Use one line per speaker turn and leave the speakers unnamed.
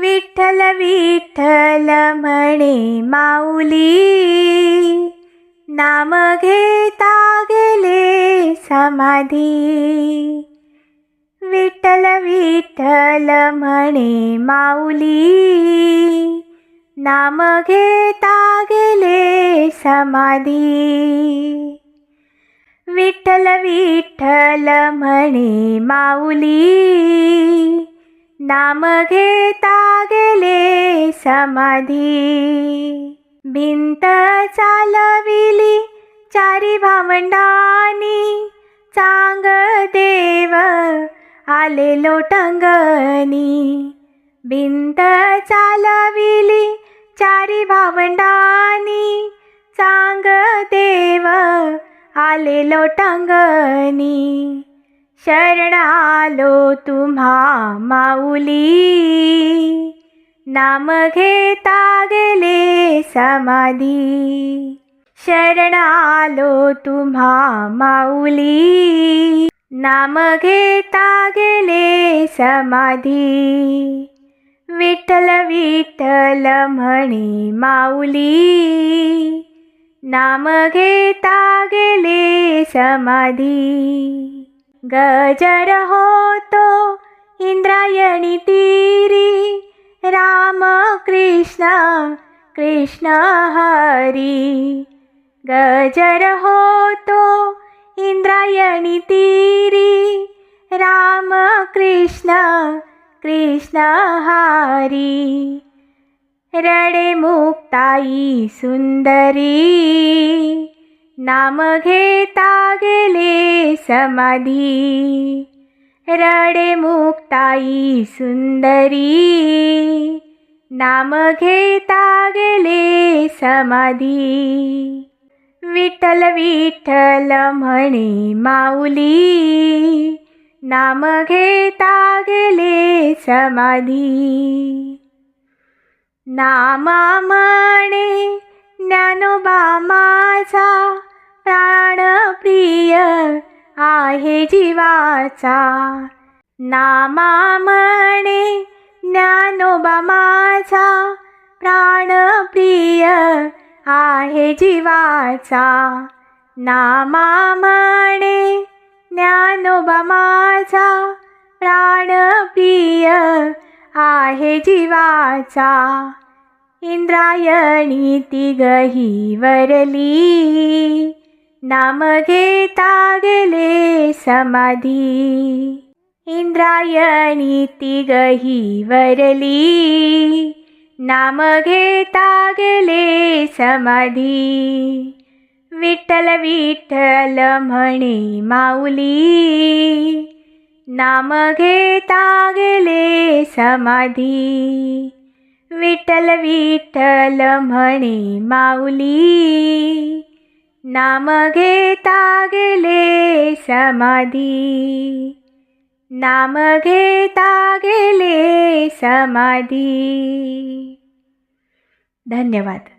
विठ्ठल विठ्ठल म्हणे माऊली नाम घेता गेले समाधी. विठ्ठल विठ्ठल म्हणे माऊली नाम घेता गेले समाधी. विठ्ठल विठ्ठल म्हणे माऊली नाम घेता गेले समाधी. भिंत चालविली चारी भावंडानी. चांग देव आले लोटंगनी. भिंत चालविली चारी भावंडानी. चांग देव आले लोटंगनी. शरण आलो तुम्हा माऊली. नाम घेता गेले समाधी. शरण आलो तुम्हा माऊली. नाम घेता गेले समाधी. विठ्ठल विठ्ठल म्हणे माऊली. नाम घेता गेले समाधी. गजर होतो इंद्रायणी तीरी। राम कृष्ण कृष्ण हरी। गजर होतो इंद्रायणी तीरी। राम कृष्ण कृष्ण हरी। रडे मुक्ताई सुंदरी नाम घेता गेले समाधी. रडे मुक्ताई सुंदरी. नाम घेता गेले समाधी. विठ्ठल विठ्ठल म्हणे माऊली. नाम घेता गेले समाधी. नामा म्हणे ज्ञानोबा माझा. आहे जीवाचा. नामा म्हणे ज्ञानोबा माझा. प्राणप्रिय आहे जीवाचा. नामा म्हणे ज्ञानोबा माझा. प्राणप्रिय आहे जीवाचा. इंद्रायणी तिघही वरली. नाम घेता गेले समाधी इंद्रायणी तिघही वरली नाम घेता गेले समाधी विठ्ठल विठ्ठल म्हणे माऊली नाम घेता गेले समाधी विठ्ठल विठ्ठल म्हणे माऊली नाम गेले समाधी नाम गेले समाधी धन्यवाद